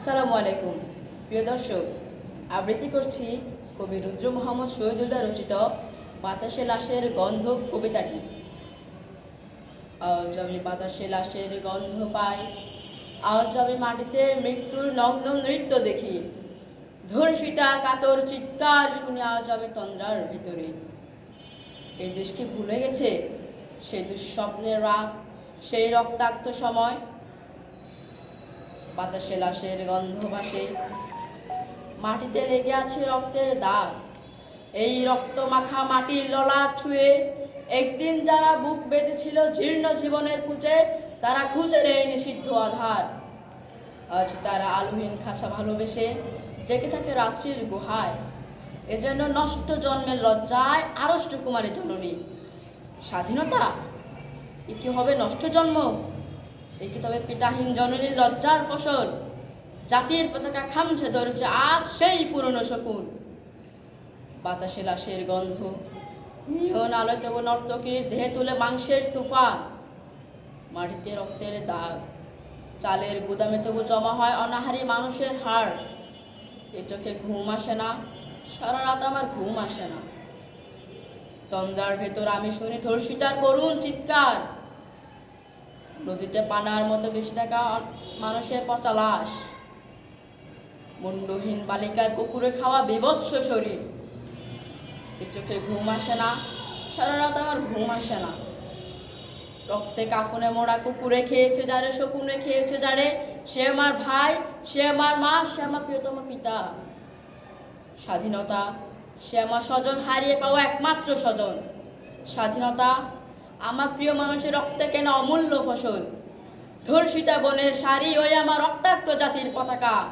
আসসালামু আলাইকুম। প্রিয় দর্শক, আবৃত্তি করছি কবি রুদ্র মোহাম্মদ শহীদুল্লাহ রচিত বাতাসে লাশের গন্ধ কবিতাটি। আজ আমি বাতাসে লাশের গন্ধ পাই, আজ আমি মাটিতে মৃত্যুর নগ্ন নৃত্য দেখি। ধর্ষিতার কাতর চিৎকার শুনে আজ আমি তন্দ্রার ভিতরে। এই দেশকে ভুলে গেছে সেই দুঃস্বপ্নের রাগ সেই রক্তাক্ত সময় বাতাসে লাশের গন্ধ ভাসে। মাটিতে লেগে আছে রক্তের দাগ। এই রক্ত মাখা মাটির ললা ছুঁয়ে একদিন যারা বুক বেঁধেছিল জীর্ণ জীবনের কুচে, তারা খুঁজে নেয় নিষিদ্ধ আধার। আজ তারা আলোহীন খাঁচা ভালোবেসে জেগে থাকে রাত্রির গুহায়। এজন্য নষ্ট জন্মের লজ্জায় আড়ষ্ট কুমারী জননী। স্বাধীনতা? কি হবে নষ্ট জন্ম? এ তবে পিতাহীন জননীর লজ্জার ফসল। জাতির পতাকা খামছে ধরেছে আজ সেই পুরনো শকুন। বাতাসে লাশের গন্ধ, নিয়ন আলোয় তবু নর্তকীর দেহে তুলে মাংসের তুফান। মাটিতে রক্তের দাগ, চালের গুদামে তবু জমা হয় অনাহারি মানুষের হাড়। এ চোখে ঘুম আসে না, সারা রাত আমার ঘুম আসে না। তন্দ্রার ভেতর আমি শুনি ধর্ষিতার করুণ চিৎকার। নদীতে পানার মতো বেশি থাকা মানুষের পচা লাশ। মুন্ডহীন বালিকার কুকুরে খাওয়া বিভৎস শরীর। চোখে ঘুম আসে না, সারা রাত আমার ঘুম আসে না। রক্তে কাফনে মোড়া কুকুরে খেয়েছে যারে, শকুনে খেয়েছে যারে, সে আমার ভাই, সে আমার মা, সে আমার প্রিয়তম পিতা। স্বাধীনতা, সে আমার স্বজন, হারিয়ে পাওয়া একমাত্র স্বজন। স্বাধীনতা আমার প্রিয় মানুষের রক্তে কেন অমূল্য ফসল? ধর্ষিতা বনের শাড়ি ওই আমার রক্তাক্ত জাতির পতাকা।